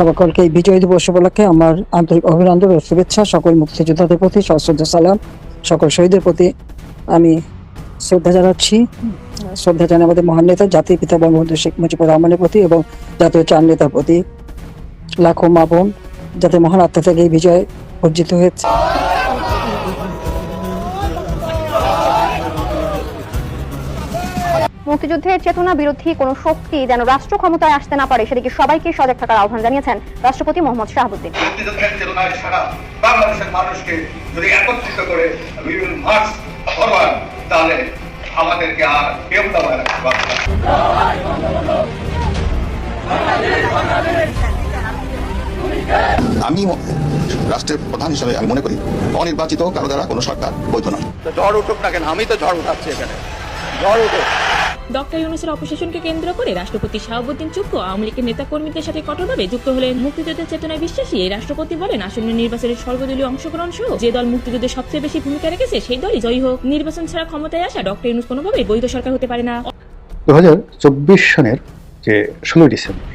সকলকে এই বিজয় দিবস উপলক্ষে আমার আন্তরিক অভিনন্দন ও শুভেচ্ছা, সকল মুক্তিযোদ্ধাদের প্রতি সশ্রদ্ধা সালাম, সকল শহীদের প্রতি আমি শ্রদ্ধা জানাচ্ছি। শ্রদ্ধা জানাই আমাদের মহান নেতা, জাতির পিতা বঙ্গবন্ধু শেখ মুজিবুর রহমানের প্রতি এবং জাতীয় চার নেতার প্রতি। লাখো মা বোন, যাতে মহান আত্মা থেকে এই বিজয় অর্জিত হয়েছে। মুক্তিযুদ্ধের চেতনা বিরোধী কোন শক্তি যেন রাষ্ট্র ক্ষমতায় আসতে না পারে সেদিকে সবাইকে সজাগ থাকার আহ্বান জানিয়েছেন রাষ্ট্রপতি মোহাম্মদ শাহাবুদ্দিন। মুক্তিযুদ্ধের চেতনায় সারা বাংলাদেশের মানুষকে যদি একত্রিত করে মার্চ ফরওয়ার্ড তাহলে আমাদেরকে আর কেউ দাবায় রাখতে পারবে আমি রাষ্ট্রের প্রধান হিসেবে আমি মনে করি অনির্বাচিত কারও দ্বারা কোনো সরকার বৈধ নয়। ঝড় উঠুক না কেন? আমি তো ঝড় উঠাচ্ছি এখানে। ঝড় উঠুক। ডক্টর ইউনুসের অপসারণকে কেন্দ্র করে রাষ্ট্রপতি শাহাবুদ্দিন চুপ্পু আওয়ামী লীগের নেতাকর্মীদের সাথে কঠোরভাবে যুক্ত হলেন মুক্তিযুদ্ধের চেতনায় বিশ্বাসী এই রাষ্ট্রপতি বলেন, আসন্ন নির্বাচনের সর্বদলীয় অংশগ্রহণ সহ যে দল মুক্তিযুদ্ধে সবচেয়ে বেশি ভূমিকা রেখেছে সেই দলই জয়ী হোক। নির্বাচন ছাড়া ক্ষমতায় আসা ডক্টর ইউনুস কোনোভাবেই বৈধ সরকার হতে পারে না। দু হাজার চব্বিশ সনের যে ষোলোই ডিসেম্বর,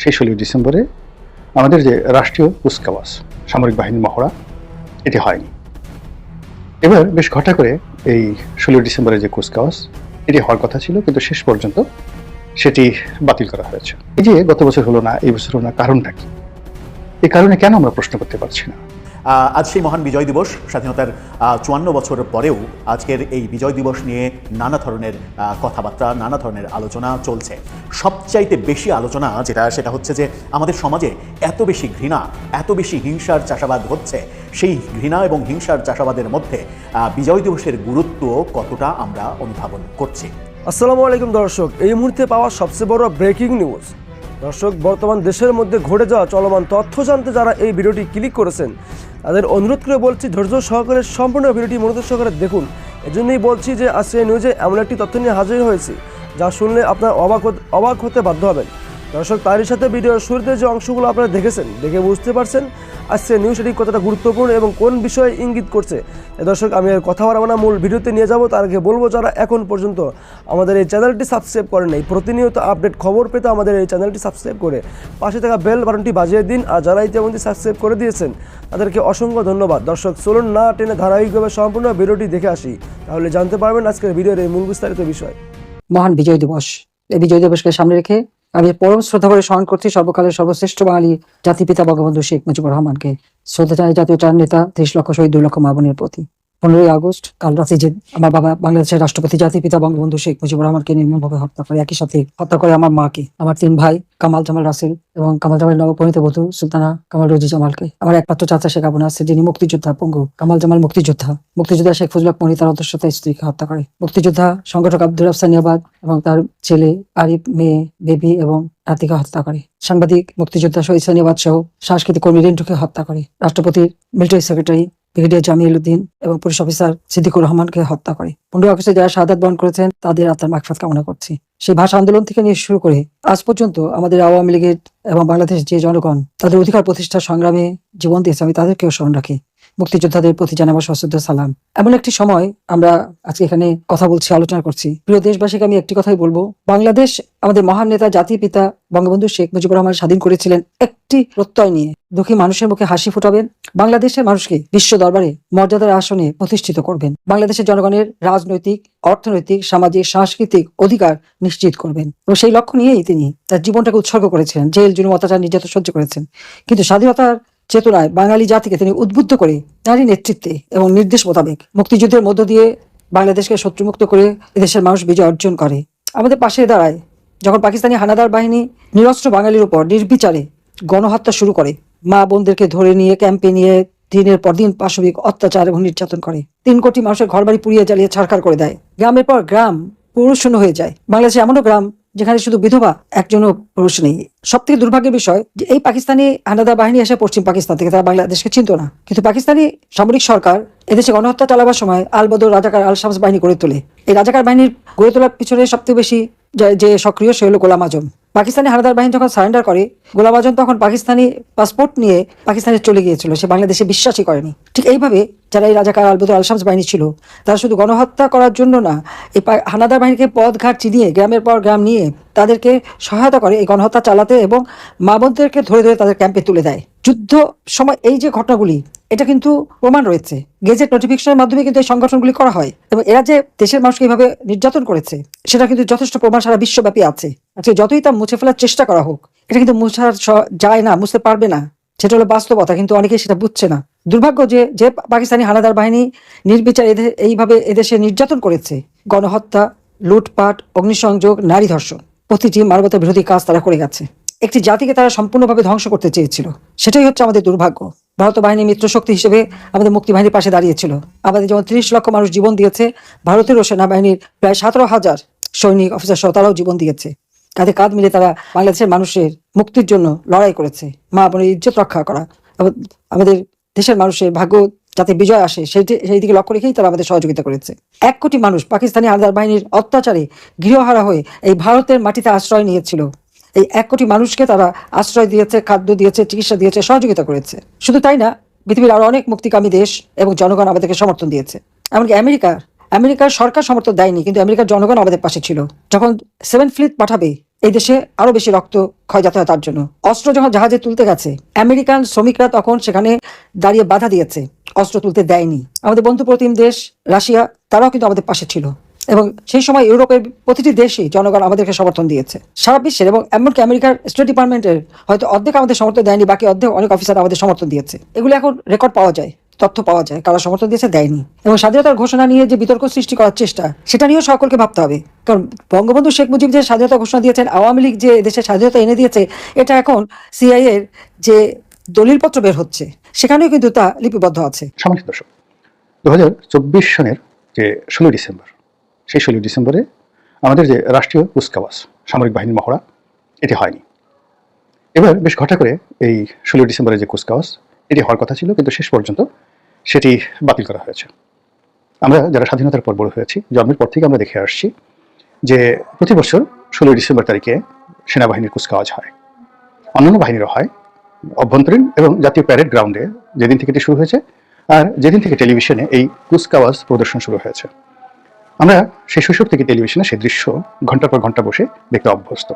সেই ষোলোই ডিসেম্বরে আমাদের যে রাষ্ট্রীয় কুচকাওয়াজ, সামরিক বাহিনীর মহড়া, এটি হয়নি। এবার বেশ ঘটা করে এই ষোলোই ডিসেম্বরের যে কুচকাওয়াজ এটি হওয়ার কথা ছিল, কিন্তু শেষ পর্যন্ত সেটি বাতিল করা হয়েছে। এই যে গত বছর হলো না, এই বছর হলো না, কারণটা কি? এই কারণে কেন আমরা প্রশ্ন করতে পারছি না? আজ সেই মহান বিজয় দিবস, স্বাধীনতার চুয়ান্ন বছর পরেও আজকের এই বিজয় দিবস নিয়ে নানা ধরনের কথাবার্তা, নানা ধরনের আলোচনা চলছে। সবচাইতে বেশি আলোচনা যেটা, সেটা হচ্ছে যে আমাদের সমাজে এত বেশি ঘৃণা, এত বেশি হিংসার চাষাবাদ হচ্ছে। সেই ঘৃণা এবং হিংসার চাষাবাদের মধ্যে বিজয় দিবসের গুরুত্ব কতটা আমরা অনুধাবন করছি? আসসালামু আলাইকুম দর্শক, এই মুহূর্তে পাওয়া সবচেয়ে বড় ব্রেকিং নিউজ দর্শক, বর্তমান দেশের মধ্যে ঘটে যাওয়া চলমান তথ্য জানতে যারা এই ভিডিওটি ক্লিক করেছেন, তাদের অনুরোধ করে বলছি, ধৈর্য সহকারে সম্পূর্ণ ভিডিওটি মনোযোগ সহকারে দেখুন। এজন্যই বলছি যে এই নিউজে এমন একটি তথ্য নিয়ে হাজির হয়েছি, যা শুনলে আপনার অবাক অবাক হতে বাধ্য হবেন। দর্শক, তারই সাথে ভিডিওর শুরুতে যে অংশগুলো আপনারা দেখেছেন, দেখে বুঝতে পারছেন আজকে নিউজ এটি কতটা গুরুত্বপূর্ণ এবং কোন বিষয়ে ইঙ্গিত করছে। দর্শক, আমি আর কথা বাড়াবো না, মূল ভিডিওতে নিয়ে যাব। তার আগে বলব, যারা এখন পর্যন্ত আমাদের এই চ্যানেলটি সাবস্ক্রাইব করেন নাই, প্রতিনিয়ত আপডেট খবর পেতে আমাদের এই চ্যানেলটি সাবস্ক্রাইব করে পাশে থাকা বেল বাটনটি বাজিয়ে দিন। আর যারা ইতিমধ্যে সাবস্ক্রাইব করে দিয়েছেন, তাদেরকে অসংখ্য ধন্যবাদ। দর্শক, চলুন না টেনে ধারাবাহিকভাবে সম্পূর্ণ ভিডিওটি দেখে আসি। তাহলে জানতে পারবেন আজকের ভিডিওর এই মূল বিস্তারিত বিষয়। মহান বিজয় দিবস। এই বিজয় দিবসকে সামনে রেখে আমি পরম শ্রদ্ধা করে স্মরণ করছি সর্বকালের সর্বশ্রেষ্ঠ বাঙালি জাতিপিতা বঙ্গবন্ধু শেখ মুজিবুর রহমানকে। শ্রদ্ধা জানাই জাতীয় চার নেতা ত্রিশ লক্ষ শহীদ, দুই লক্ষ মা বোনের প্রতি। পনেরোই আগস্ট, কাল রাতে যে আমার বাবা বাংলাদেশের রাষ্ট্রপতি জাতিপিতা বঙ্গবন্ধু শেখ মুজিবুর রহমানকে নির্মমভাবে হত্যা করে, একই সাথে হত্যা করে আমার মাকে, আমার তিন ভাই, কামাল জামাল রাসেল এবং কামাল জামাল নবপরিণীত বধূ সুলতানা কামাল রোজি জামালকে। আমার একমাত্র চাচা শেখ আবু নাসির, যিনি মুক্তিযোদ্ধা পঙ্গু, কামাল জামাল মুক্তিযোদ্ধা। মুক্তিযোদ্ধা শেখ ফজলক মনি তার অন্তঃসত্ত্বা স্ত্রীকে হত্যা করে। মুক্তিযোদ্ধা সংগঠক আব্দুল আফসানিয়াবাদ এবং তার ছেলে আরিফ, মেয়ে, বেবি এবং নাতিকে হত্যা করে। সাংবাদিক, মুক্তিযোদ্ধা শহীদ সানিয়াবাদ সহ সাংস্কৃতিক কর্মী রিন্টুকে হত্যা করে। রাষ্ট্রপতির military secretary brigadier Jamil Uddin এবং পুলিশ অফিসার সিদ্দিকুর রহমানকে হত্যা করে। পনেরো আগস্টে যারা শাহাদ বরণ করেছেন, তাদের আত্মার মাকফাত কামনা করছি। সেই ভাষা আন্দোলন থেকে নিয়ে শুরু করে আজ পর্যন্ত আমাদের আওয়ামী লীগের এবং বাংলাদেশের যে জনগণ, তাদের অধিকার প্রতিষ্ঠার সংগ্রামে জীবন দিয়েছে, আমি তাদেরকেও স্মরণ রাখি। মুক্তিযোদ্ধাদের প্রতি জানাবার সশ্রদ্ধ সালাম। এমন একটি সময় আমরা আজকে এখানে কথা বলছি, আলোচনা করছি। প্রিয় দেশবাসীকে আমি একটি কথাই বলব। বাংলাদেশ আমাদের মহান নেতা, জাতির পিতা বঙ্গবন্ধু শেখ মুজিবুর রহমান স্বাধীন করেছিলেন একটি প্রত্যয় নিয়ে। দুঃখী মানুষের মুখে হাসি ফুটাবেন। বাংলাদেশের মানুষকে বিশ্ব দরবারে মর্যাদার আসনে প্রতিষ্ঠিত করবেন। বাংলাদেশের জনগণের রাজনৈতিক, অর্থনৈতিক, সামাজিক, সাংস্কৃতিক অধিকার নিশ্চিত করবেন। এবং সেই লক্ষ্য নিয়েই তিনি তার জীবনটাকে উৎসর্গ করেছিলেন। জেল, জুলুম, অত্যাচার নির্যাতন সহ্য করেছেন। কিন্তু স্বাধীনতার চেতনায় বাঙালি জাতিকে তিনি উদ্বুদ্ধ করে তারই নেতৃত্বে এবং নির্দেশ মোতাবেক মুক্তিযুদ্ধের মধ্য দিয়ে বাংলাদেশকে শত্রুমুক্ত করে এদেশের মানুষ বিজয় অর্জন করে। আমাদের পাশে দাঁড়ায় যখন পাকিস্তানি হানাদার বাহিনী নিরস্ত্র বাঙালির উপর নির্বিচারে গণহত্যা শুরু করে, মা বোনদেরকে ধরে নিয়ে ক্যাম্পে নিয়ে দিনের পর দিন পাশবিক অত্যাচার এবং নির্যাতন করে। তিন কোটি মানুষের ঘরবাড়ি পুড়িয়ে জ্বালিয়ে ছাড়খাড় করে দেয়। গ্রামের পর গ্রাম পুরুষশূন্য হয়ে যায়। বাংলাদেশে এমনও গ্রাম যেখানে শুধু বিধবা একজনও পুরুষ নেই। সব থেকে দুর্ভাগ্যের বিষয় যে এই পাকিস্তানি হানাদার বাহিনী এসে পশ্চিম পাকিস্তান থেকে তারা বাংলাদেশকে চিনত না। কিন্তু পাকিস্তানি সামরিক সরকার এদেশে গণহত্যা চালাবার সময় আল বদর রাজাকার আল শামস বাহিনী গড়ে তোলে। এই রাজাকার বাহিনীর গড়ে তোলার পিছনে সবথেকে বেশি যে সক্রিয় সে হলো গোলাম আজম। পাকিস্তানি হানাদার বাহিনী যখন সারেন্ডার করে, গোলাম আজম তখন পাকিস্তানি পাসপোর্ট নিয়ে পাকিস্তানে চলে গিয়েছিল। সে বাংলাদেশে বিশ্বাসই করেনি। ঠিক এইভাবে যারা এই রাজাকার আলবদর আলশামস বাহিনী ছিল, তারা শুধু গণহত্যা করার জন্য না, এই হানাদার বাহিনীকে পথ ঘাট চিনিয়ে, গ্রামের পর গ্রাম নিয়ে তাদেরকে সহায়তা করে এই গণহত্যা চালাতে এবং মা ধরে ধরে তাদের ক্যাম্পে তুলে দেয়। যুদ্ধ সময় এই যে ঘটনাগুলি, এটা কিন্তু প্রমাণ রয়েছে। গেজেট নোটিফিকেশনের মাধ্যমে কিন্তু এই সংগঠনগুলি করা হয় এবং এরা যে দেশের মানুষকে এইভাবে নির্যাতন করেছে, সেটা কিন্তু যথেষ্ট প্রমাণ সারা বিশ্বব্যাপী আছে। আজকে যতই তা মুছে ফেলার চেষ্টা করা হোক, এটা কিন্তু মুছার যায় না, মুছতে পারবে না। সেটা হলো বাস্তবতা, কিন্তু অনেকেই সেটা বুঝছে না। দুর্ভাগ্য যে যে পাকিস্তানি হানাদার বাহিনী নির্বিচার এদে- এইভাবে এদেশে নির্যাতন করেছে। গণহত্যা, লুটপাট, অগ্নিসংযোগ, নারী ধর্ষণ, প্রতিটি মানবতা বিরোধী কাজ তারা করে গেছে। একটি জাতিকে তারা সম্পূর্ণভাবে ধ্বংস করতে চেয়েছিল। সেটাই হচ্ছে আমাদের দুর্ভাগ্য। ভারত বাহিনী মিত্র শক্তি হিসেবে আমাদের মুক্তি বাহিনীর পাশে দাঁড়িয়েছিল। আমাদের যেমন তিরিশ লক্ষ মানুষ জীবন দিয়েছে, ভারতেরও সেনাবাহিনীর প্রায় সতেরো হাজার সৈনিক অফিসার সহ তারাও জীবন দিয়েছে। কাঁধে কাঁধ মিলে তারা বাংলাদেশের মানুষের মুক্তির জন্য লড়াই করেছে। মা বোনের ইজ্জত রক্ষা করা। আমাদের দেশের মানুষের ভাগ্য যাতে বিজয় আসে সেই সেই দিকে লক্ষ্য রেখেই তারা আমাদের সহযোগিতা করেছে। এক কোটি মানুষ পাকিস্তানি হানাদার বাহিনীর অত্যাচারে গৃহহারা হয়ে এই ভারতের মাটিতে আশ্রয় নিয়েছিল। এই এক কোটি মানুষকে তারা আশ্রয় দিয়েছে, খাদ্য দিয়েছে, চিকিৎসা দিয়েছে, সহযোগিতা করেছে। শুধু তাই না, পৃথিবীর আরও অনেক মুক্তিকামী দেশ এবং জনগণ আমাদেরকে সমর্থন দিয়েছে। এমনকি আমেরিকা আমেরিকার সরকার সমর্থন দেয়নি, কিন্তু আমেরিকার জনগণ আমাদের পাশে ছিল। যখন সেভেন ফ্লিট পাঠাবে এই দেশে আরও বেশি রক্ত ক্ষয় যাতে হয় তার জন্য। অস্ত্র যখন জাহাজে তুলতে গেছে। আমেরিকান শ্রমিকরা তখন সেখানে দাঁড়িয়ে বাধা দিয়েছে। অস্ত্র তুলতে দেয়নি। আমাদের বন্ধু প্রতিম দেশ, রাশিয়া, তারাও কিন্তু আমাদের পাশে ছিল। এবং সেই সময় ইউরোপের প্রতিটি দেশই জনগণ আমাদেরকে সমর্থন দিয়েছে। সারা বিশ্বের এবং এমনকি আমেরিকার স্টেট ডিপার্টমেন্টের হয়তো অর্ধেক আমাদের সমর্থন দেয়নি, বাকি অর্ধেক অনেক অফিসার আমাদের সমর্থন দিয়েছে। এগুলো এখন রেকর্ড পাওয়া যায়। তথ্য পাওয়া যায়, কারা সমর্থন দিয়েছে দেয়নি। এবং স্বাধীনতার ঘোষণা নিয়ে যে বিতর্ক সৃষ্টি করার চেষ্টা, সেটা নিয়েও সকলকে ভাবতে হবে। কারণ বঙ্গবন্ধু শেখ মুজিব যে স্বাধীনতা ঘোষণা দিয়েছেন, আওয়ামী লীগ যে দেশের স্বাধীনতা এনে দিয়েছে, এটা এখন সিআই এর যে দলিলপত্র বের হচ্ছে, সেখানেও কিন্তু তা লিপিবদ্ধ আছে। সামাজিক দর্শক দু হাজার চব্বিশ সনের যে ষোলোই ডিসেম্বর, সেই ষোলোই ডিসেম্বরে আমাদের যে রাষ্ট্রীয় কুচকাওয়াজ, সামরিক বাহিনীর মহড়া, এটি হয়নি। এবার বেশ ঘটা করে এই ষোলোই ডিসেম্বরের যে কুচকাওয়াজ, এটি হওয়ার কথা ছিল, কিন্তু শেষ পর্যন্ত সেটি বাতিল করা হয়েছে। আমরা যারা স্বাধীনতার পর বড় হয়েছি, জন্মের পর থেকে আমরা দেখে আসছি যে প্রতি বছর ষোলোই ডিসেম্বর তারিখে সেনাবাহিনীর কুচকাওয়াজ হয়। অন্যান্য বাহিনীরও হয়। অভ্যন্তরীণ এবং জাতীয় প্যারেড গ্রাউন্ডে যেদিন থেকে এটি শুরু হয়েছে আর যেদিন থেকে টেলিভিশনে এই কুচকাওয়াজ প্রদর্শন শুরু হয়েছে। আমরা সেই শৈশব থেকে টেলিভিশনে সেই দৃশ্য ঘণ্টার পর ঘণ্টা বসে দেখতে অভ্যস্ত।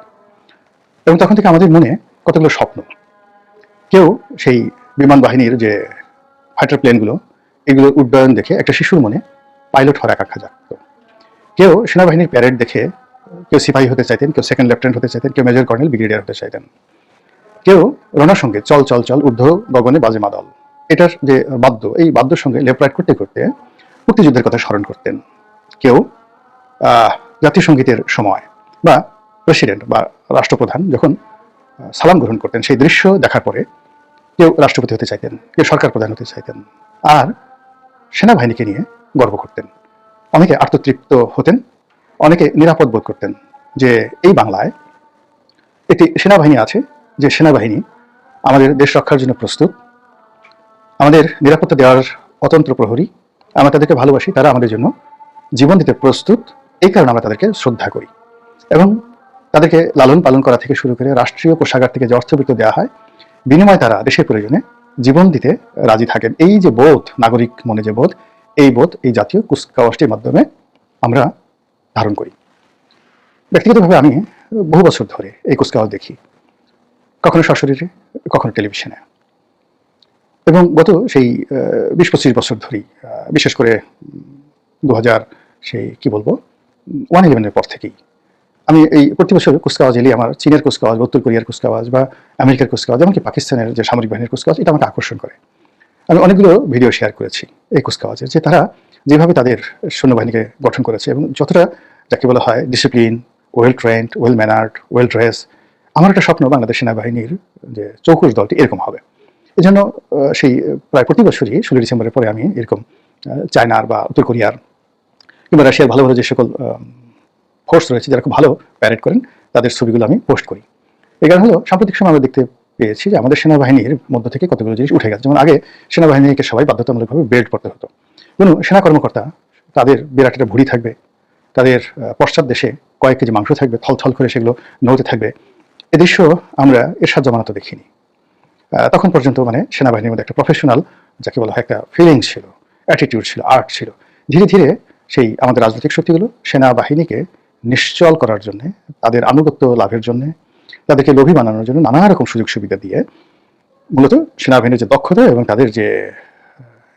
এবং তখন থেকে আমাদের মনে কতগুলো স্বপ্ন। কেউ সেই বিমান বাহিনীর যে ফাইটার প্লেনগুলো এগুলো উড্ডয়ন দেখে একটা শিশুর মনে পাইলট হওয়ার আকাঙ্ক্ষা জাগত কেউ সেনাবাহিনীর প্যারেড দেখে, কেউ সিপাহী হতে চাইতেন, কেউ সেকেন্ড লেফটেন্যান্ট হতে চাইতেন, কেউ মেজর কর্নেল ব্রিগেডিয়ার হতে চাইতেন। কেউ রণার সঙ্গে চল চল চল ঊর্ধ্ব গগনে বাজে মাদল। এটার যে বাদ্য, এই বাদ্যর সঙ্গে লেফট রাইট করতে করতে মুক্তিযুদ্ধের কথা স্মরণ করতেন। কেউ জাতীয় সঙ্গীতের সময় বা প্রেসিডেন্ট বা রাষ্ট্রপ্রধান যখন সালাম গ্রহণ করতেন, সেই দৃশ্য দেখার পরে কেউ রাষ্ট্রপতি হতে চাইতেন, কেউ সরকার প্রধান হতে চাইতেন, আর সেনাবাহিনীকে নিয়ে গর্ব করতেন। অনেকে আত্মতৃপ্ত হতেন, অনেকে নিরাপদ বোধ করতেন যে এই বাংলায় একটি সেনাবাহিনী আছে, যে সেনাবাহিনী আমাদের দেশ রক্ষার জন্য প্রস্তুত, আমাদের নিরাপত্তা দেওয়ার অতন্ত্র প্রহরী, আমরা তাদেরকে ভালোবাসি, তারা আমাদের জন্য জীবন দিতে প্রস্তুত, এই কারণে আমরা তাদেরকে শ্রদ্ধা করি। এবং তাদেরকে লালন পালন করা থেকে শুরু করে রাষ্ট্রীয় কোষাগার থেকে যে অর্থবৃত্ত দেওয়া হয় বিনিময়ে তারা দেশের প্রয়োজনে জীবন দিতে রাজি থাকেন। এই যে বোধ, নাগরিক মনে যে বোধ, এই বোধ, এই জাতীয় কুচকাওয়াজটির মাধ্যমে আমরা ধারণ করি। ব্যক্তিগতভাবে আমি বহু বছর ধরে এই কুচকাওয়াজ দেখি। কখনো সশরীরে, কখনো টেলিভিশনে। এবং গত সেই বিশ পঁচিশ বছর ধরেই বিশেষ করে দু হাজার, সেই, কি বলব ওয়ান ইলেভেনের পর থেকেই আমি এই প্রতি বছর কুচকাওয়াজ এলি আমার চীনের কুচকাওয়াজ, উত্তর কোরিয়ার কুচকাওয়াজ বা আমেরিকার কুচকাওয়াজ, এমনকি পাকিস্তানের যে সামরিক বাহিনীর কুচকাওয়াজ, এটা আমাকে আকর্ষণ করে। আমি অনেকগুলো ভিডিও শেয়ার করেছি এই কুচকাওয়াজের যে তারা যেভাবে তাদের সৈন্যবাহিনীকে গঠন করেছে এবং যতটা যাকে বলা হয় discipline well trained well mannered well dress আমার একটা স্বপ্ন বাংলাদেশ সেনাবাহিনীর যে চৌকুশ দলটি এরকম হবে। এই জন্য সেই প্রায় প্রতি বছরই ষোলো ডিসেম্বরের পরে আমি এরকম চায়নার বা উত্তর কোরিয়ার কিংবা রাশিয়ার ভালো ভালো যে সকল ফোর্স রয়েছে, যারা খুব ভালো প্যারেড করেন, তাদের ছবিগুলো আমি পোস্ট করি। এই কারণ হলো, সাম্প্রতিক সময় আমরা দেখতে পেয়েছি যে আমাদের সেনাবাহিনীর মধ্য থেকে কতগুলো জিনিস উঠে গেছে। যেমন আগে সেনাবাহিনীকে সবাই বাধ্যতামূলকভাবে বেল্ট পড়তে হতো। কোনো সেনা কর্মকর্তা, তাদের বিরাট একটা ভুড়ি থাকবে, তাদের পশ্চাৎ দেশে কয়েক কেজি মাংস থাকবে থল থল করে সেগুলো নৌতে থাকবে। এ দৃশ্য আমরা এরশাদ জমানাতে দেখিনি। তখন পর্যন্ত মানে সেনাবাহিনীর মধ্যে একটা প্রফেশনাল যাকে বলা হয় একটা ফিলিং ছিল অ্যাটিটিউড ছিল আর্ট ছিল। ধীরে ধীরে সেই আমাদের রাজনৈতিক শক্তিগুলো সেনাবাহিনীকে নিশ্চল করার জন্য, তাদের আনুগত্য লাভের জন্য, তাদেরকে লোভী বানানোর জন্য নানা রকম সুযোগ সুবিধা দিয়ে মূলত সেনাবাহিনীর যে দক্ষতা এবং তাদের যে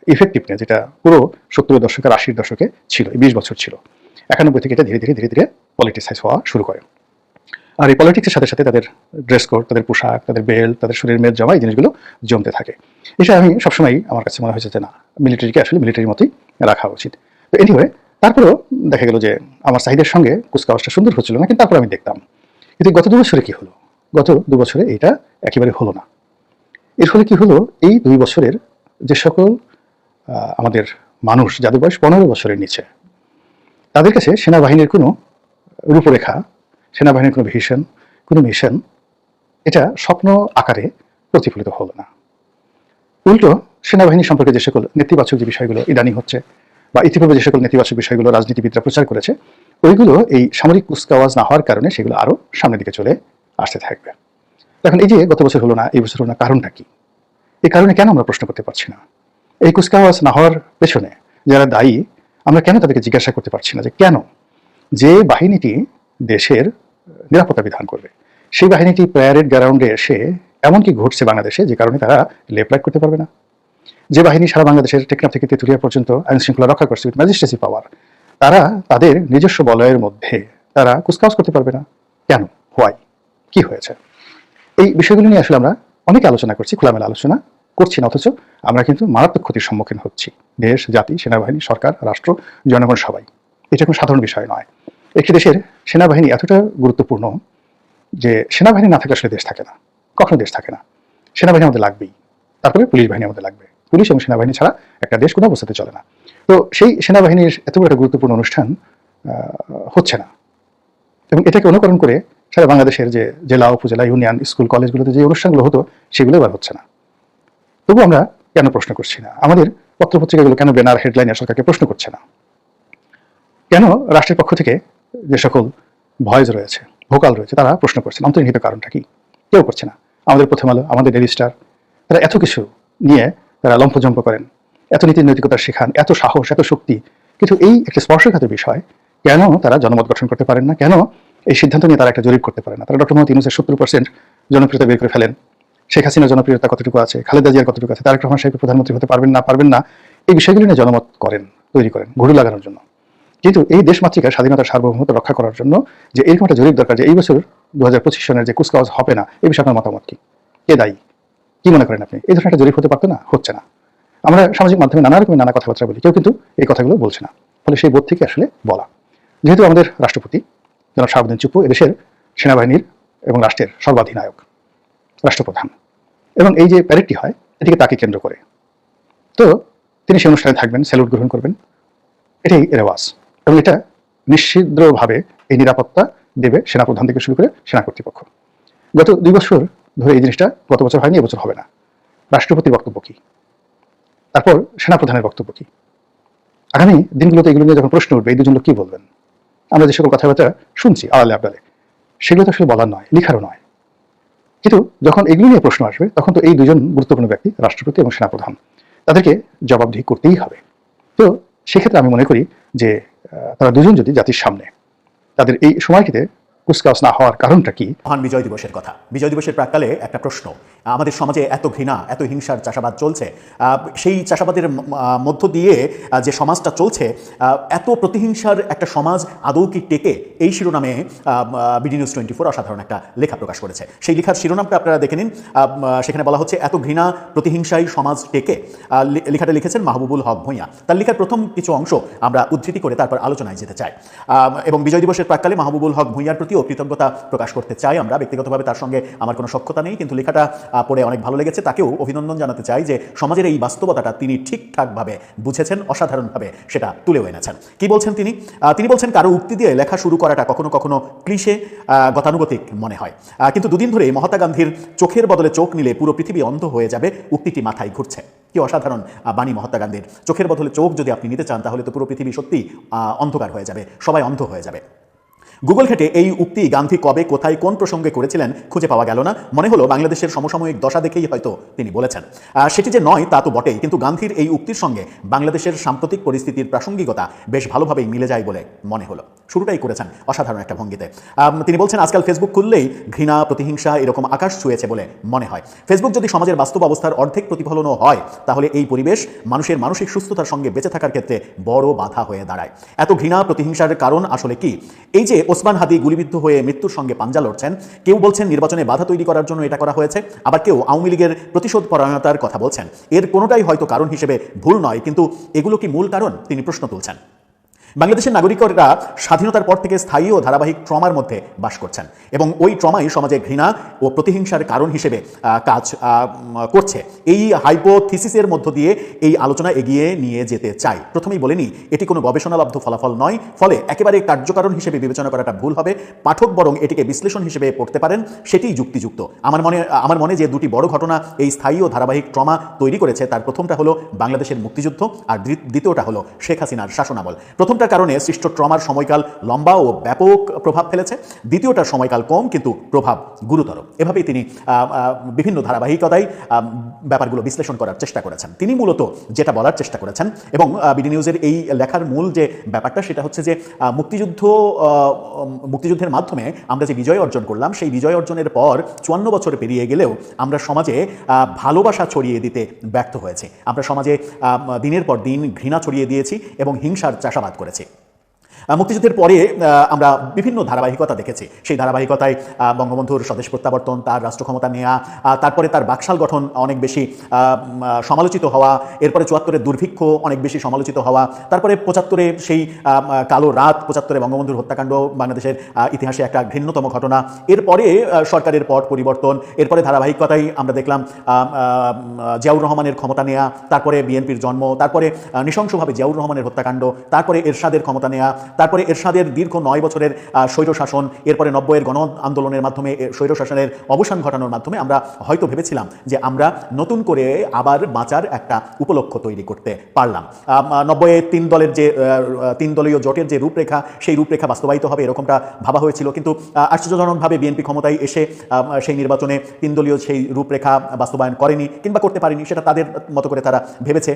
ইফেক্টিভনেস যেটা পুরো সত্তরের দশকের আশির দশকে ছিল বিশ বছর ছিল, একানব্বই থেকে এটা ধীরে ধীরে ধীরে ধীরে পলিটিসাইজ হওয়া শুরু করে। আর এই পলিটিক্সের সাথে সাথে তাদের ড্রেস কোড তাদের পোশাক, তাদের বেল্ট তাদের শরীরের মেয়ের জমা এই জিনিসগুলো জমতে থাকে। এসে আমি সবসময় আমার কাছে মনে হয়েছে যে না মিলিটারিকে আসলে মিলিটারির মতোই রাখা উচিত। তো এনিওয়ে তারপরেও দেখা গেল যে আমার চাহিদার সঙ্গে কুচকাওয়াজটা সুন্দর হচ্ছিল না, কিন্তু তারপর আমি দেখতাম। কিন্তু গত দু বছরে কি হলো? গত দু বছরে এটা একেবারে হলো না। এর ফলে কি হলো? এই দুই বছরের যে সকল আমাদের মানুষ যাদের বয়স পনেরো বছরের নিচে, তাদের কাছে সেনাবাহিনীর কোনো রূপরেখা, সেনাবাহিনীর কোনো ভিশন কোনো মিশন এটা স্বপ্ন আকারে প্রতিফলিত হলো না। উল্টো, সেনাবাহিনী সম্পর্কে যে সকল নেতিবাচক যে বিষয়গুলো ইদানি হচ্ছে বা ইতিপূর্বে যে সকল নেতিবাচক বিষয়গুলো রাজনীতিবিদরা প্রচার করেছে, ওইগুলো এই সামরিক কুচকাওয়াজ না হওয়ার কারণে সেগুলো আরও সামনের দিকে চলে আসতে থাকবে। এখন এই যে গত বছর হলো না, এই বছর হলো না, কারণটা কি? এই কারণে কেন আমরা প্রশ্ন করতে পারছি না? এই কুচকাওয়াজ না হওয়ার পেছনে যারা দায়ী, আমরা কেন তাদেরকে জিজ্ঞাসা করতে পারছি না যে কেন? যে বাহিনীটি দেশের নিরাপত্তা বিধান করবে, সেই বাহিনীটি প্যারেড গ্রাউন্ডে এসে এমনকি ঘটছে বাংলাদেশে, যে কারণে তারা লেপলাইট করতে পারবে না। যে বাহিনী সারা বাংলাদেশের টেকনাফ থেকে তেতুলিয়া পর্যন্ত আইন শৃঙ্খলা রক্ষা করছে উইথ ম্যাজিস্ট্রেসি পাওয়ার তারা তাদের নিজস্ব বলয়ের মধ্যে তারা কুচকাওয়াজ করতে পারবে না। কেন? হোয়াই কি হয়েছে? এই বিষয়গুলো নিয়ে আসলে আমরা অনেক আলোচনা করছি, খোলামেলা আলোচনা করছি না, অথচ আমরা কিন্তু মারাত্মক ক্ষতির সম্মুখীন হচ্ছি। দেশ, জাতি, সেনাবাহিনী, সরকার, রাষ্ট্র, জনগণ, সবাই। এটা কোনো সাধারণ বিষয় নয়। একটি দেশের সেনাবাহিনী এতটা গুরুত্বপূর্ণ যে সেনাবাহিনী না থাকলে আসলে দেশ থাকে না। কখনো দেশ থাকে না। সেনাবাহিনী আমাদের লাগবেই। তারপরে পুলিশ বাহিনী আমাদের লাগবে। পুলিশ এবং সেনাবাহিনী ছাড়া একটা দেশ কোনো অবস্থাতে চলে না। তো সেই সেনাবাহিনীর এত বড় একটা গুরুত্বপূর্ণ অনুষ্ঠান হচ্ছে না। এবং এটাকে অনুকরণ করে সারা বাংলাদেশের যে জেলা, উপজেলা, ইউনিয়ন, স্কুল, কলেজগুলোতে যে অনুষ্ঠানগুলো হতো, সেগুলো এবার হচ্ছে না। তবু আমরা কেন প্রশ্ন করছি না? আমাদের পত্রপত্রিকাগুলো কেন ব্যানার, হেডলাইনে সরকারকে প্রশ্ন করছে না? কেন রাষ্ট্রের পক্ষ থেকে যে সকল ভয়েস রয়েছে, ভোকাল রয়েছে, তারা প্রশ্ন করছেন অন্তর্নিহিত কারণটা কি? কেউ করছে না। আমাদের প্রথম আলো, আমাদের ডেলি স্টার তারা এত কিছু নিয়ে তারা লম্ফজম্প করেন। এত নীতি নৈতিকতা শেখান, এত সাহস, এত শক্তি। কিন্তু এই একটা স্পর্শঘাত বিষয়, কেন তারা জনমত গঠন করতে পারেন না? কেন এই সিদ্ধান্ত নিয়ে তারা একটা জরিপ করতে পারে না? তারা ডক্টর মোহাম্মদ ইউনুসের সত্তর পার্সেন্ট জনপ্রিয়তা বের করে ফেলেন। শেখ হাসিনার জনপ্রিয়তা কতটুকু আছে? খালেদা জিয়ার কতটুকু আছে? তারেক রহমান সাহেব প্রধানমন্ত্রী হতে পারবেন না পারবেন না? এই বিষয়গুলো নিয়ে জনমত করেন, তৈরি করেন ঘুরু লাগানোর জন্য। কিন্তু এই দেশ দেশমাতৃকার স্বাধীনতার সার্বভৌমত্ব রক্ষা করার জন্য যে এরকম একটা জরিপ দরকার যে এই বছর দু হাজার পঁচিশ সনের যে কুচকাওয়াজ হবে না এই বিষয়ে আপনার মতামত কি? কে দায়ী? কি মনে করেন আপনি? এই ধরনের একটা জরিপ হতে পারতো না? হচ্ছে না। আমরা সামাজিক মাধ্যমে নানা রকমের নানা কথাবার্তা বলি, কেউ কিন্তু এই কথাগুলো বলছে না। ফলে সেই বোধ থেকে আসলে বলা। যেহেতু আমাদের রাষ্ট্রপতি, জনাব শাহাবুদ্দিন চুপ্পু এদেশের সেনাবাহিনীর এবং রাষ্ট্রের সর্বাধিনায়ক, রাষ্ট্রপ্রধান, এবং এই যে প্যারেডটি হয়, এটিকে তাকে কেন্দ্র করে। তো তিনি সেই অনুষ্ঠানে থাকবেন স্যালুট গ্রহণ করবেন। এটাই রেওয়াজ। এবং এটা নিশ্চিদ্রভাবে এই নিরাপত্তা দেবে সেনাপ্রধান থেকে শুরু করে সেনা কর্তৃপক্ষ। গত দুই বছর ধরে এই জিনিসটা গত বছর হয়নি, এবছর হবে না। রাষ্ট্রপতির বক্তব্য কি? তারপর সেনাপ্রধানের বক্তব্য কি? আগামী দিনগুলোতে এগুলো নিয়ে যখন প্রশ্ন উঠবে, এই দুজন লোক কি বলবেন? আমরা যে সকল কথাবার্তা শুনছি, আড়ালে আবডালে সেগুলো তো আসলে বলার নয়, লিখারও নয়। কিন্তু যখন এগুলো নিয়ে প্রশ্ন আসবে, তখন তো এই দুজন গুরুত্বপূর্ণ ব্যক্তি, রাষ্ট্রপতি এবং সেনাপ্রধান, তাদেরকে জবাবদিহি করতেই হবে। তো সেক্ষেত্রে আমি মনে করি যে তারা দুজন যদি জাতির সামনে, তাদের এই সময়টিতে কুচকাওয়াজ না হওয়ার কারণটা কি? মহান বিজয় দিবসের কথা। বিজয় দিবসের প্রাককালে একটা প্রশ্ন। আমাদের সমাজে এত ঘৃণা, এত হিংসার চাষাবাদ চলছে। সেই চাষাবাদের মধ্য দিয়ে যে সমাজটা চলছে এত প্রতিহিংসার একটা সমাজ আদৌ কি টেকে? এই শিরোনামে বিডি নিউজ টোয়েন্টি ফোর অসাধারণ একটা লেখা প্রকাশ করেছে। সেই লেখার শিরোনামটা আপনারা দেখে নিন। সেখানে বলা হচ্ছে, এত ঘৃণা, প্রতিহিংসাই সমাজ টেকে। লেখাটা লিখেছেন মাহবুবুল হক ভূঁইয়া। তার লেখার প্রথম কিছু অংশ আমরা উদ্ধৃতি করে তারপর আলোচনায় যেতে চাই। এবং বিজয় দিবসের প্রাককালে মাহবুবুল হক ভূঁইয়ার প্রতিও কৃতজ্ঞতা প্রকাশ করতে চাই আমরা। ব্যক্তিগতভাবে তার সঙ্গে আমার কোনো সক্ষতা নেই, কিন্তু লেখাটা পড়ে অনেক ভালো লেগেছে। তাকেও অভিনন্দন জানাতে চাই যে সমাজের এই বাস্তবতাটা তিনি ঠিকঠাকভাবে বুঝেছেন, অসাধারণভাবে সেটা তুলেও এনেছেন। কি বলছেন তিনি? তিনি বলছেন, কারও উক্তি দিয়ে লেখা শুরু করাটা কখনো কখনো ক্লিশে গতানুগতিক মনে হয়। কিন্তু দুদিন ধরে মহাত্মা গান্ধীর চোখের বদলে চোখ নিলে পুরো পৃথিবী অন্ধ হয়ে যাবে, উক্তিটি মাথায় ঘুরছে। কি অসাধারণ বাণী মহাত্মা গান্ধীর। চোখের বদলে চোখ যদি আপনি নিতে চান, তাহলে তো পুরো পৃথিবী সত্যি অন্ধকার হয়ে যাবে, সবাই অন্ধ হয়ে যাবে। গুগল ঘেটে এই উক্তি গান্ধী কবে, কোথায়, কোন প্রসঙ্গে করেছিলেন খুঁজে পাওয়া গেল না, মনে হলো বাংলাদেশের সমসাময়িক দশা দেখেই হয়তো তিনি বলেছেন। সেটি যে নয়, তা তো বটেই, কিন্তু গান্ধীর এই উক্তির সঙ্গে বাংলাদেশের সাম্প্রতিক পরিস্থিতির প্রাসঙ্গিকতা বেশ ভালোভাবেই মিলে যায় বলে মনে হলো। শুরুটাই করেছেন অসাধারণ একটা ভঙ্গিতে। তিনি বলছেন, আজকাল ফেসবুক খুললেই ঘৃণা, প্রতিহিংসা এরকম আকাশ ছুঁয়েছে বলে মনে হয়। ফেসবুক যদি সমাজের বাস্তব অবস্থার অর্ধেক প্রতিফলনও হয়, তাহলে এই পরিবেশ মানুষের মানসিক সুস্থতার সঙ্গে বেঁচে থাকার ক্ষেত্রে বড় বাধা হয়ে দাঁড়ায়। এত ঘৃণা, প্রতিহিংসার কারণ আসলে কি? এই যে ওসমান হাদি গুলিবিদ্ধ হয়ে মৃত্যুর সঙ্গে পাঞ্জা লড়ছেন। কেউ বলছেন নির্বাচনে বাধা তৈরি করার জন্য এটা করা হয়েছে, আবার কেউ আওয়ামী লীগের প্রতিশোধ পরায়ণতার কথা বলছেন। এর কোনোটাই হয়তো কারণ হিসেবে ভুল নয়, কিন্তু এগুলো কি মূল কারণ? তিনি প্রশ্ন তুলছেন। বাংলাদেশের নাগরিকরা স্বাধীনতার পর থেকে স্থায়ী ও ধারাবাহিক ট্রমার মধ্যে বাস করছেন এবং ওই ট্রমাই সমাজে ঘৃণা ও প্রতিহিংসার কারণ হিসেবে কাজ করছে। এই হাইপোথিসিসের মধ্য দিয়ে এই আলোচনা এগিয়ে নিয়ে যেতে চাই। প্রথমেই বলেনি এটি কোনো গবেষণালব্ধ ফলাফল নয়, ফলে একেবারে কার্যকারণ হিসেবে বিবেচনা করাটা ভুল হবে। পাঠক বরং এটিকে বিশ্লেষণ হিসেবে পড়তে পারেন সেটিই যুক্তিযুক্ত। আমার মনে আমার মনে যে দুটি বড় ঘটনা এই স্থায়ী ও ধারাবাহিক ট্রমা তৈরি করেছে, তার প্রথমটা হলো বাংলাদেশের মুক্তিযুদ্ধ আর দ্বিতীয়টা হলো শেখ হাসিনার শাসনামল। প্রথমটার কারণে সৃষ্ট ট্রমার সময়কাল লম্বা ও ব্যাপক প্রভাব ফেলেছে। দ্বিতীয়টার সময়কাল কম, কিন্তু প্রভাব গুরুতর। এভাবেই তিনি বিভিন্ন ধারাবাহিকতায় ব্যাপারগুলো বিশ্লেষণ করার চেষ্টা করেছেন। তিনি মূলত যেটা বলার চেষ্টা করেছেন এবং বিডি নিউজের এই লেখার মূল যে ব্যাপারটা সেটা হচ্ছে যে মুক্তিযুদ্ধ মুক্তিযুদ্ধের মাধ্যমে আমরা যে বিজয় অর্জন করলাম, সেই বিজয় অর্জনের পর চুয়ান্ন বছর পেরিয়ে গেলেও আমরা সমাজে ভালোবাসা ছড়িয়ে দিতে ব্যর্থ হয়েছে। আমরা সমাজে দিনের পর দিন ঘৃণা ছড়িয়ে দিয়েছি এবং হিংসার চাষাবাদ করেছি আহ, মুক্তিযুদ্ধের পরে আমরা বিভিন্ন ধারাবাহিকতা দেখেছি। সেই ধারাবাহিকতায় বঙ্গবন্ধুর স্বদেশ প্রত্যাবর্তন, তার রাষ্ট্র ক্ষমতা নেওয়া তারপরে তার বাকশাল গঠন অনেক বেশি সমালোচিত হওয়া, এরপরে চুয়াত্তরের দুর্ভিক্ষ অনেক বেশি সমালোচিত হওয়া, তারপরে পঁচাত্তরে সেই কালো রাত, পঁচাত্তরে বঙ্গবন্ধুর হত্যাকাণ্ড, বাংলাদেশের ইতিহাসে একটা ঘৃণ্যতম ঘটনা। এরপরে সরকারের পট পরিবর্তন, এরপরে ধারাবাহিকতায় আমরা দেখলাম জিয়াউর রহমানের ক্ষমতা নেওয়া তারপরে বিএনপির জন্ম, তারপরে নৃশংসভাবে জিয়াউর রহমানের হত্যাকাণ্ড, তারপরে এরশাদের ক্ষমতা নেওয়া তারপরে এরশাদের দীর্ঘ নয় বছরের আহ, স্বৈরশাসন এরপরে নব্বইয়ের গণ আন্দোলনের মাধ্যমে এ স্বৈরশাসনের অবসান ঘটানোর মাধ্যমে আমরা হয়তো ভেবেছিলাম যে আমরা নতুন করে আবার বাঁচার একটা উপলক্ষ তৈরি করতে পারলাম। নব্বইয়ের তিন দলের যে তিন দলীয় জোটের যে রূপরেখা সেই রূপরেখা বাস্তবায়িত হবে এরকমটা ভাবা হয়েছিল। কিন্তু আশ্চর্যজনকভাবে বিএনপি ক্ষমতায় এসে সেই নির্বাচনে তিন দলীয় সেই রূপরেখা বাস্তবায়ন করেনি কিংবা করতে পারেনি সেটা তাদের মতো করে তারা ভেবেছে।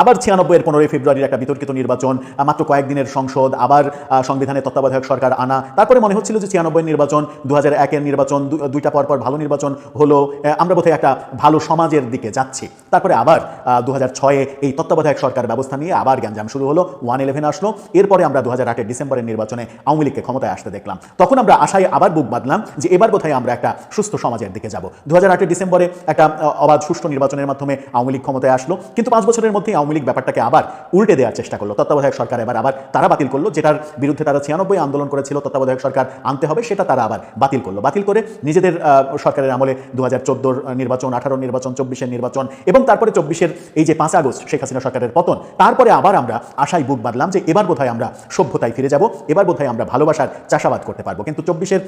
আবার ছিয়ানব্বইয়ের পনেরোই ফেব্রুয়ারির একটা বিতর্কিত নির্বাচন মাত্র কয়েকদিনের সংসদ, আবার সংবিধানের তত্ত্বাবধায়ক সরকার আনা। তারপরে মনে হচ্ছিল যে ছিয়ানব্বই নির্বাচন দু হাজার নির্বাচন দুইটা পর পর ভালো নির্বাচন হলো আমরা বোধহয় একটা ভালো সমাজের দিকে যাচ্ছি। তারপরে আবার দু হাজার ছয়ে এই তত্ত্বাবধায়ক সরকার ব্যবস্থা নিয়ে আবার গ্যাঞ্জাম শুরু হলো, ওয়ান ইলেভেন আসলো। এরপরে আমরা দু হাজার আটের ডিসেম্বরের নির্বাচনে আওয়ামী লীগকে ক্ষমতায় আসতে দেখলাম। তখন আমরা আশায় আবার বুক বাঁধলাম যে এবার বোধহয় আমরা একটা সুস্থ সমাজের দিকে যাব। দু হাজার আটের ডিসেম্বরে একটা অবাধ সুষ্ঠু নির্বাচনের মাধ্যমে আওয়ামী লীগ ক্ষমতায় আসলো। কিন্তু পাঁচ বছরের মধ্যেই আওয়ামী লীগ ব্যাপারটাকে আবার উল্টে দেওয়ার চেষ্টা করল। তত্ত্বাবধায়ক সরকার এবার আবার তারা বাতিল করল, যেটার বিরুদ্ধে তারা ছিয়ানব্বই আন্দোলন করেছিল, তত্ত্বাবধায়ক সরকার আনতে হবে, সেটা তারা আবার বাতিল করল। বাতিল করে নিজেদের সরকারের আমলে দু হাজার নির্বাচন, আঠারো নির্বাচন, চব্বিশের নির্বাচন এবং তারপরে চব্বিশের এই যে পাঁচ আগস্ট শেখ হাসিনা সরকারের পতন, তারপরে আবার আমরা আশায় বুক বাঁধলাম যে এবার বোধহয় আমরা সভ্যতায় ফিরে যাব, এবার বোধহয় আমরা ভালোবাসার চাষাবাদ করতে পারব। কিন্তু চব্বিশের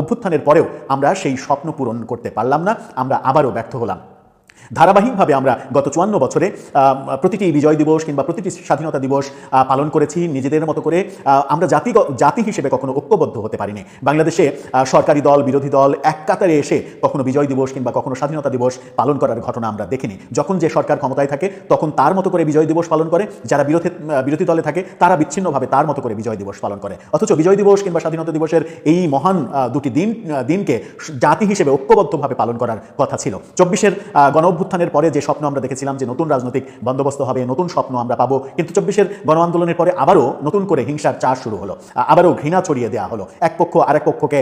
অভ্যুত্থানের পরেও আমরা সেই স্বপ্ন পূরণ করতে পারলাম না, আমরা আবারও ব্যর্থ হলাম। ধারাবাহিকভাবে আমরা গত চুয়ান্ন বছরে প্রতিটি বিজয় দিবস কিংবা প্রতিটি স্বাধীনতা দিবস পালন করেছি নিজেদের মতো করে আমরা জাতি জাতি হিসেবে কখনো ঐক্যবদ্ধ হতে পারিনি। বাংলাদেশে সরকারি দল, বিরোধী দল এক কাতারে এসে কখনো বিজয় দিবস কিংবা কখনো স্বাধীনতা দিবস পালন করার ঘটনা আমরা দেখিনি। যখন যে সরকার ক্ষমতায় থাকে, তখন তার মতো করে বিজয় দিবস পালন করে, যারা বিরোধী বিরোধী দলে থাকে, তারা বিচ্ছিন্নভাবে তার মতো করে বিজয় দিবস পালন করে। অথচ বিজয় দিবস কিংবা স্বাধীনতা দিবসের এই মহান দুটি দিন দিনকে জাতি হিসেবে ঐক্যবদ্ধভাবে পালন করার কথা ছিল। চব্বিশের গণ অভ্যুত্থানের পরে যে স্বপ্ন আমরা দেখেছিলাম যে নতুন রাজনৈতিক বন্দোবস্ত হবে, নতুন স্বপ্ন আমরা পাবো, কিন্তু চব্বিশের গণ আন্দোলনের পরে আবারও নতুন করে হিংসার চাষ শুরু হলো, আবারও ঘৃণা ছড়িয়ে দেওয়া হলো। এক পক্ষ আরেক পক্ষকে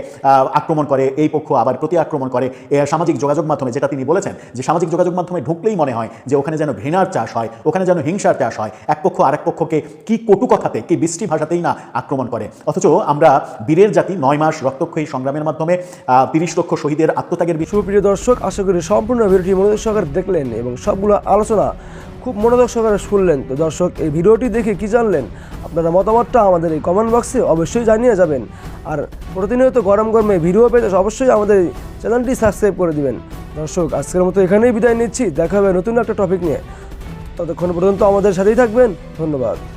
আক্রমণ করে, এই পক্ষ আবার প্রতি আক্রমণ করে সামাজিক যোগাযোগ মাধ্যমে যেটা তিনি বলেছেন যে সামাজিক যোগাযোগ মাধ্যমে ঢুকলেই মনে হয় যে ওখানে যেন ঘৃণার চাষ হয়, ওখানে যেন হিংসার চাষ হয়। এক পক্ষ আরেক পক্ষকে কি কটু কথাতে, কি বৃষ্টি ভাষাতেই না আক্রমণ করে। অথচ আমরা বীরের জাতি নয় মাস রক্তক্ষয়ী সংগ্রামের মাধ্যমে তিরিশ লক্ষ শহীদের আত্মত্যাগের সুপ্রিয় দর্শক, আশা করি সম্পূর্ণ ভিডিওটি মনোযোগ দেখলেন এবং সবগুলো আলোচনা খুব মনোযোগ সহকারে শুনলেন। তো দর্শক, এই ভিডিওটি দেখে কি জানলেন? আপনারা মতামতটা আমাদের এই কমেন্ট বক্সে অবশ্যই জানিয়ে যাবেন। আর প্রতিনিয়ত গরম গরমে ভিডিও পেতে অবশ্যই আমাদের চ্যানেলটি সাবস্ক্রাইব করে দিবেন। দর্শক, আজকের মতো এখানেই বিদায় নিচ্ছি। দেখা হবে নতুন একটা টপিক নিয়ে। ততক্ষণ পর্যন্ত আমাদের সাথেই থাকবেন। ধন্যবাদ।